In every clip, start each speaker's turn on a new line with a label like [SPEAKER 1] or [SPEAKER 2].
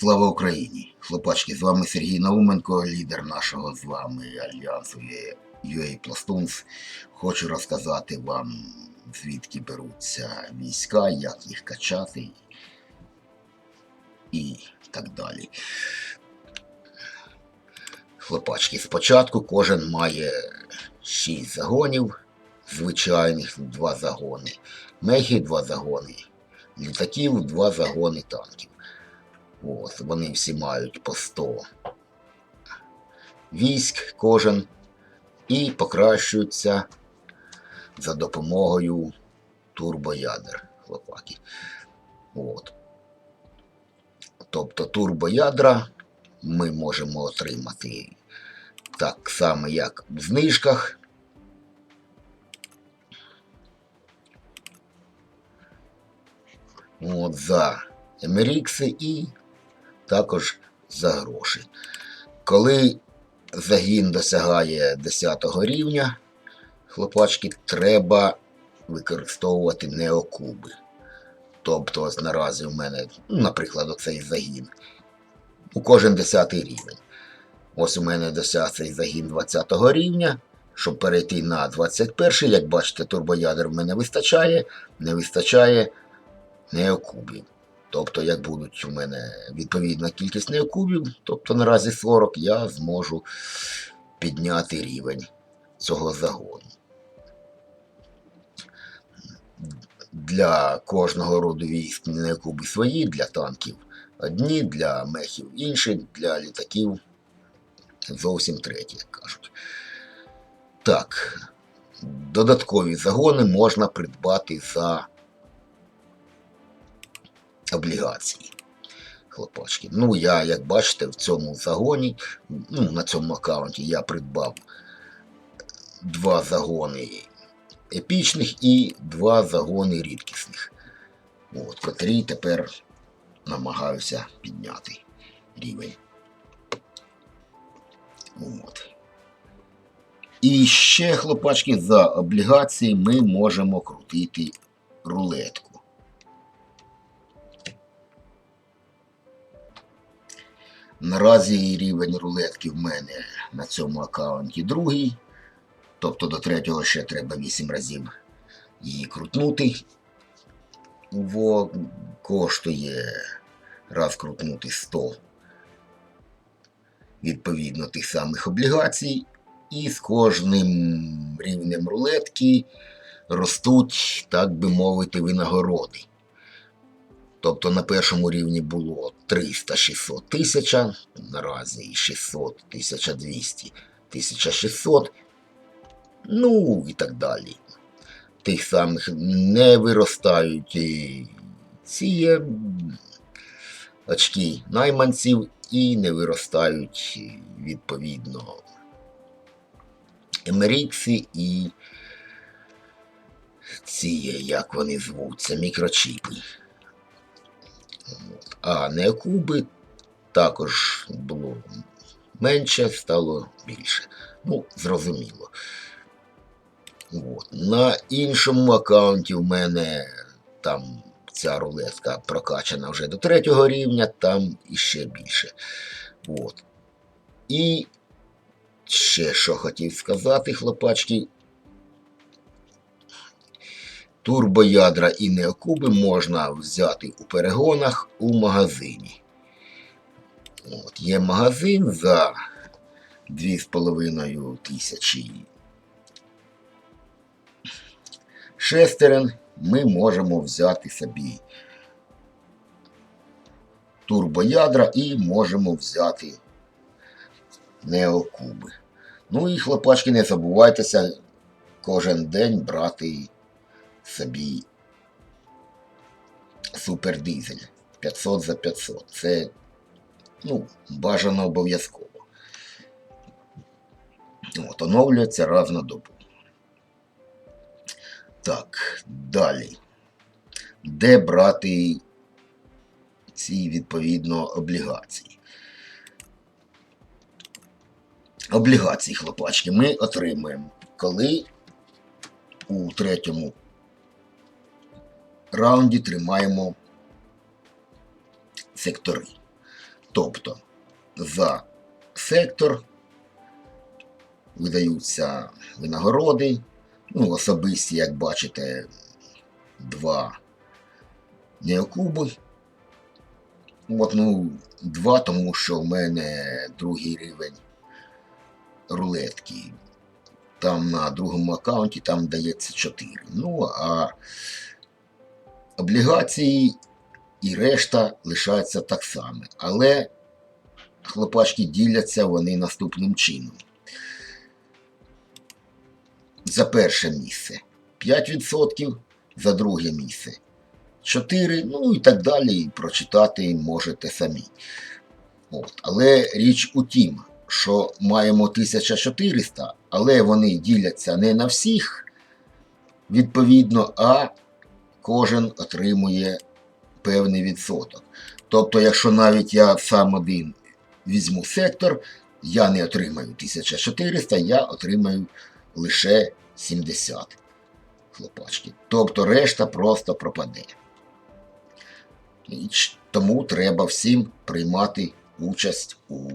[SPEAKER 1] Слава Україні! Хлопачки, з вами Сергій Науменко, лідер нашого з вами альянсу UA Plastons. Хочу розказати вам, звідки беруться війська, як їх качати і так далі. Хлопачки, спочатку кожен має 6 загонів, звичайних 2 загони, мехи 2 загони, літаків 2 загони танків. От, вони всі мають по 100 військ кожен і покращуються за допомогою турбоядер, хлопаки. От. Тобто турбоядра ми можемо отримати так само, як в знижках. От, за MRX і також за гроші. Коли загін досягає 10 рівня, хлопачки, треба використовувати неокуби. Тобто, наразі в мене, наприклад, оцей загін. У кожен 10 рівень. Ось у мене досяг цей загін 20 рівня. Щоб перейти на 21, як бачите, турбоядер в мене вистачає, не вистачає неокубів. Тобто, як будуть у мене відповідна кількість неокубів, тобто наразі 40, я зможу підняти рівень цього загону. Для кожного роду військ неокуби свої, для танків одні, для мехів інші, для літаків зовсім треті, як кажуть. Так, додаткові загони можна придбати за облігації. Хлопачки. Ну, я, як бачите, в цьому загоні, ну, на цьому аккаунті я придбав два загони епічних і два загони рідкісних. От, котрі тепер намагаюся підняти рівень. От. І ще, хлопачки, за облігації ми можемо крутити рулетку. Наразі рівень рулетки в мене на цьому аккаунті другий. Тобто до третього ще треба 8 разів її крутнути. Во коштує раз крутнути 100 відповідно тих самих облігацій. І з кожним рівнем рулетки ростуть, так би мовити, винагороди. Тобто на першому рівні було 300-600 тисяча, наразі 600, 1200, 1600, ну і так далі. Тих самих не виростають ці очки найманців і не виростають відповідно емерікси і ці, як вони звуться, мікрочіпи. А неокуби також було менше, стало більше. Ну, зрозуміло. От. На іншому аккаунті в мене там ця рулетка прокачана вже до третього рівня, там іще більше. От. І ще що хотів сказати, хлопачки. Турбоядра і неокуби можна взяти у перегонах у магазині. От, Є магазин за 2,5 тисячі шестерен. Ми можемо взяти собі турбоядра і можемо взяти неокуби. Ну і хлопачки, не забувайтеся кожен день брати собі супердизель 500 за 500. Це ну, бажано обов'язково. От, оновлюється раз на добу. Так, далі. Де брати ці відповідно облігації? Облігації, хлопачки, ми отримуємо, коли у третьому раунді тримаємо сектори. Тобто за сектор видаються винагороди. Ну, особисті, як бачите, два неокуби. От, ну, два, тому що в мене другий рівень рулетки. Там на другому аккаунті там дається 4. Ну, а облігації і решта лишаються так само. Але хлопачки діляться вони наступним чином. За перше місце 5%, за друге місце 4, ну і так далі. Прочитати можете самі. От. Але річ у тім, що маємо 1400, але вони діляться не на всіх, відповідно, а кожен отримує певний відсоток. Тобто, якщо навіть я сам один візьму сектор, я не отримаю 1400, я отримаю лише 70 хлопачки. Тобто решта просто пропаде. І тому треба всім приймати участь у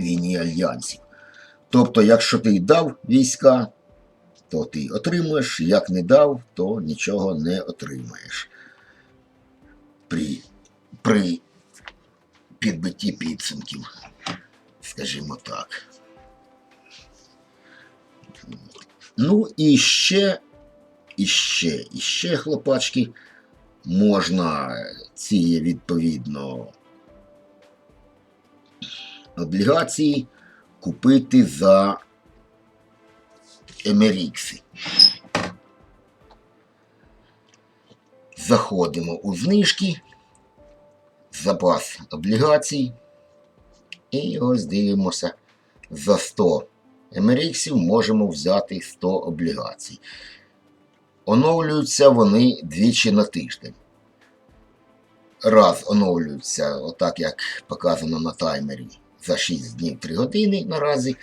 [SPEAKER 1] війні альянсів. Тобто, якщо ти дав війська, то ти отримуєш, як не дав, то нічого не отримаєш. При, при підбитті підсумків, скажімо так. Ну і ще, і ще, і ще, хлопачки, можна ці відповідно облігації купити за емерікси. Заходимо у знижки, запас облігацій. І ось дивимося за 100 емеріксів можемо взяти 100 облігацій. Оновлюються вони двічі на тиждень. Раз оновлюються, отак як показано на таймері, за 6 днів 3 години наразі.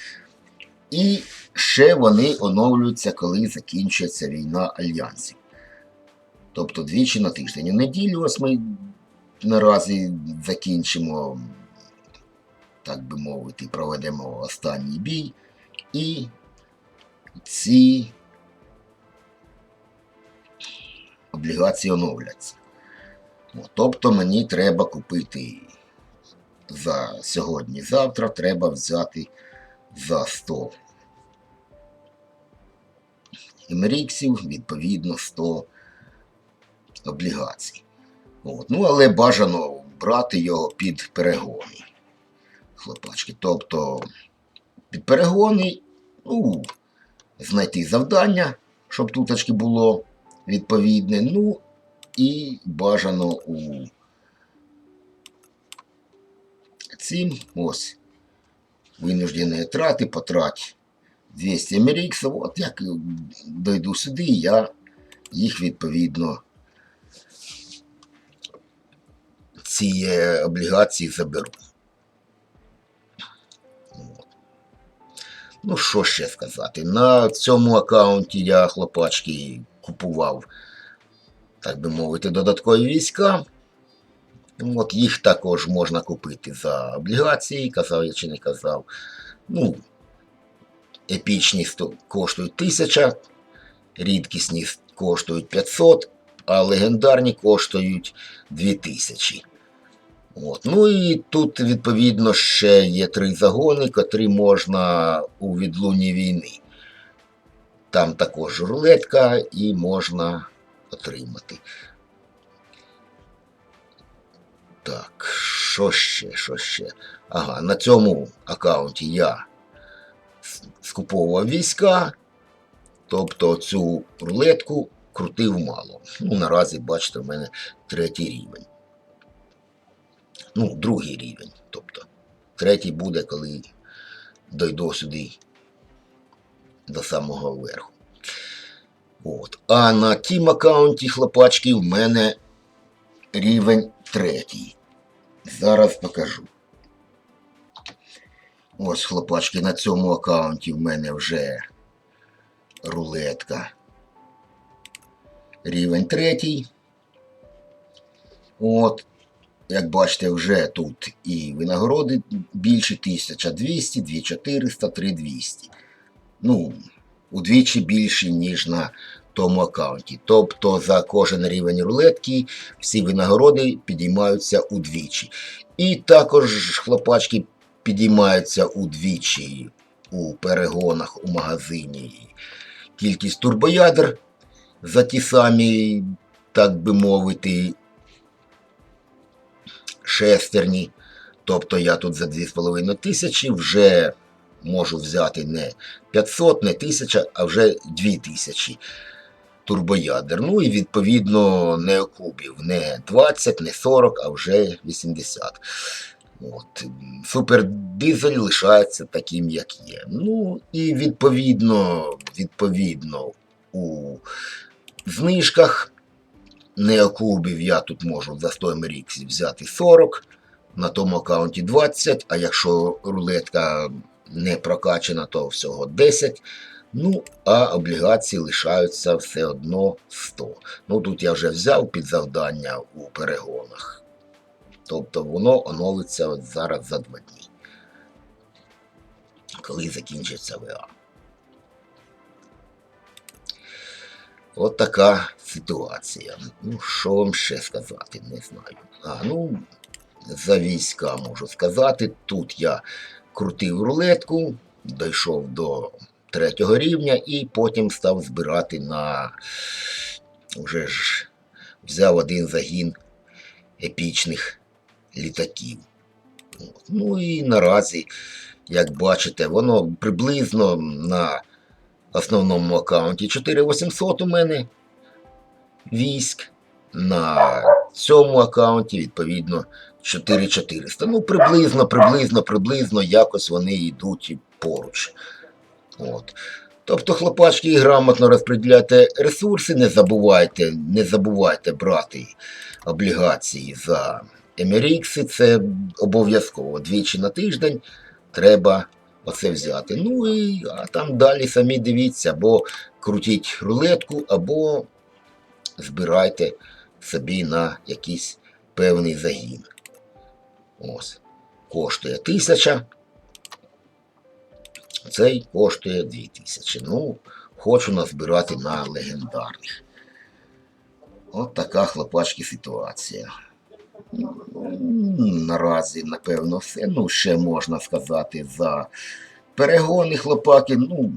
[SPEAKER 1] І ще вони оновлюються, коли закінчується війна альянсів. Тобто двічі на тиждень. У неділю ось ми наразі закінчимо, так би мовити, проведемо останній бій. І ці облігації оновляться. Тобто мені треба купити за сьогодні-завтра, треба взяти за 100 емеріксів, відповідно 100 облігацій. От. Ну, але бажано брати його під перегони. Хлопачки. Тобто під перегони, ну, знайти завдання, щоб туточки було відповідне. Ну, і бажано у цим ось винуждені трати, потрать 200 MRX. От як дойду сюди, я їх відповідно ці е, облігації заберу. Ну, що ще сказати? На цьому аккаунті я хлопачки купував, так би мовити, додаткові війська. От їх також можна купити за облігації, казав я чи не казав. Ну, епічні коштують 1000, рідкісні коштують 500, а легендарні коштують 2000. От. Ну і тут, відповідно, ще є три загони, котрі можна у відлунні війни. Там також рулетка і можна отримати. Так, що ще, що ще? Ага, на цьому аккаунті я скуповував війська, тобто цю рулетку крутив мало. Ну, наразі, бачите, в мене третій рівень. Ну, другий рівень. Тобто, третій буде, коли дойду сюди до самого верху. От. А на тім аккаунті хлопачки в мене рівень третій. Зараз покажу. Ось, хлопачки, на цьому аккаунті в мене вже рулетка. Рівень третій. От. як бачите, вже тут і винагороди більше 1200, 2400, 3200. Ну, удвічі більші, ніж на тому аккаунті. Тобто за кожен рівень рулетки всі винагороди підіймаються удвічі. І також хлопачки підіймаються удвічі у перегонах у магазині. Кількість турбоядер за ті самі, так би мовити, шестерні. Тобто я тут за 2,5 тисячі вже можу взяти не 500, не 1000, а вже 2000 турбоядер. Ну і відповідно не кубів, не 20, не 40, а вже 80. От. Супердизель лишається таким, як є. Ну і відповідно, відповідно у знижках неокубів я тут можу за 100 MRX взяти 40, на тому аккаунті 20, а якщо рулетка не прокачана, то всього 10. Ну, а облігації лишаються все одно 100. Ну тут я вже взяв під завдання у перегонах. Тобто воно оновиться от зараз за два дні. Коли закінчиться ВА. От така ситуація. Ну, що вам ще сказати, не знаю. А, ну, за війська можу сказати. Тут я крутив рулетку, дійшов до третього рівня і потім став збирати на вже ж взяв один загін епічних літаків. Ну і наразі, як бачите, воно приблизно на основному аккаунті 4800 у мене військ. На цьому аккаунті, відповідно, 4400. Ну, приблизно, приблизно, приблизно якось вони йдуть поруч. От. Тобто, хлопачки, грамотно розподіляйте ресурси, не забувайте, не забувайте брати облігації за MRX, це обов'язково двічі на тиждень треба оце взяти. Ну і а там далі самі дивіться, або крутіть рулетку, або збирайте собі на якийсь певний загін. Ось. Коштує 1000. Цей коштує 2000. Ну, хочу назбирати на легендарних. От така хлопачки ситуація. Наразі, напевно, все. Ну, ще можна сказати за перегони хлопаки. Ну,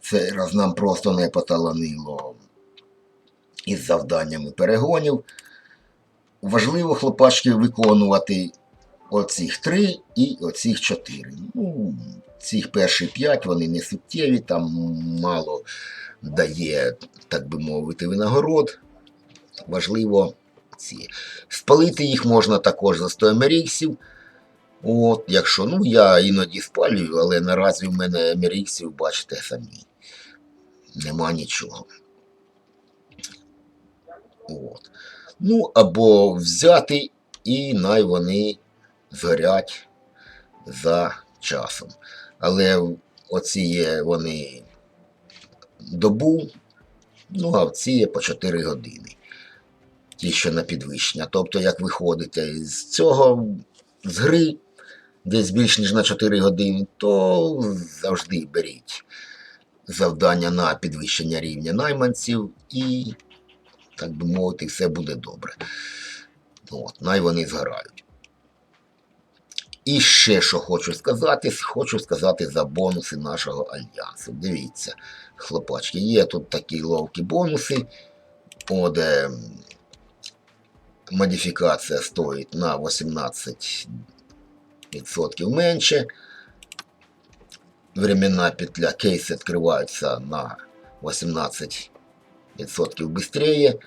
[SPEAKER 1] це раз нам просто не поталанило із завданнями перегонів. Важливо хлопачки виконувати оцих три і оцих чотири. Ну, цих перші п'ять вони не суттєві, там мало дає, так би мовити, винагород. Важливо ці. Спалити їх можна також за 100 MRX. От, якщо, ну, я іноді спалюю, але наразі в мене MRX, бачите самі. Нема нічого. От. Ну, або взяти і най вони згорять за часом. Але оці є вони добу, ну а ці є по 4 години. Ті, що на підвищення. Тобто, як виходите з цього з гри, десь більш ніж на 4 години, то завжди беріть завдання на підвищення рівня найманців і, так би мовити, все буде добре. От, най вони згорають. І ще що хочу сказати, хочу сказати за бонуси нашого альянсу. Дивіться, хлопачки, є тут такі ловкі бонуси, о, де модифікація стоїть на 18% менше. Временна петля кейси відкриваються на 18% швидше.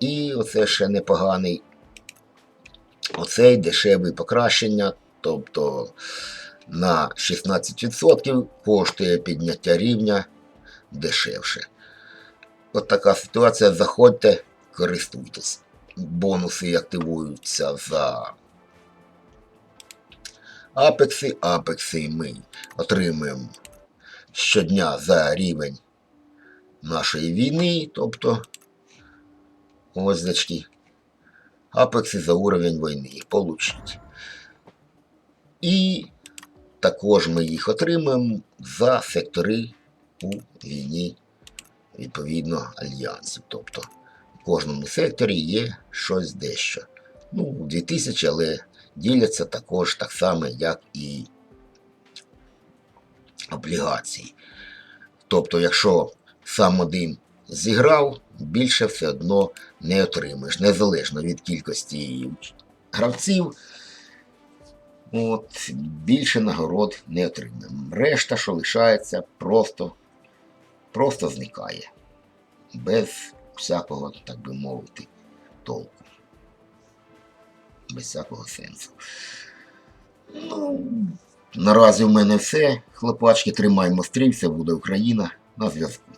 [SPEAKER 1] І оце ще непоганий оцей дешевий покращення, тобто на 16% коштує підняття рівня дешевше. От така ситуація. Заходьте, користуйтесь. Бонуси активуються за апекси. Апекси ми отримуємо щодня за рівень нашої війни, тобто Ось зачки. Апекси за уровень війни. Їх получить. І також ми їх отримаємо за сектори у війні відповідно альянсів. Тобто в кожному секторі є щось дещо. Ну, 2000, але діляться також так само, як і облігації. Тобто, якщо сам один зіграв, більше все одно не отримаєш, незалежно від кількості гравців. От, більше нагород не отримаємо. Решта, що лишається, просто, просто зникає. Без всякого, так би мовити, толку. Без всякого сенсу. Ну, наразі в мене все. Хлопачки, тримаємо стрій, все буде Україна. На зв'язку.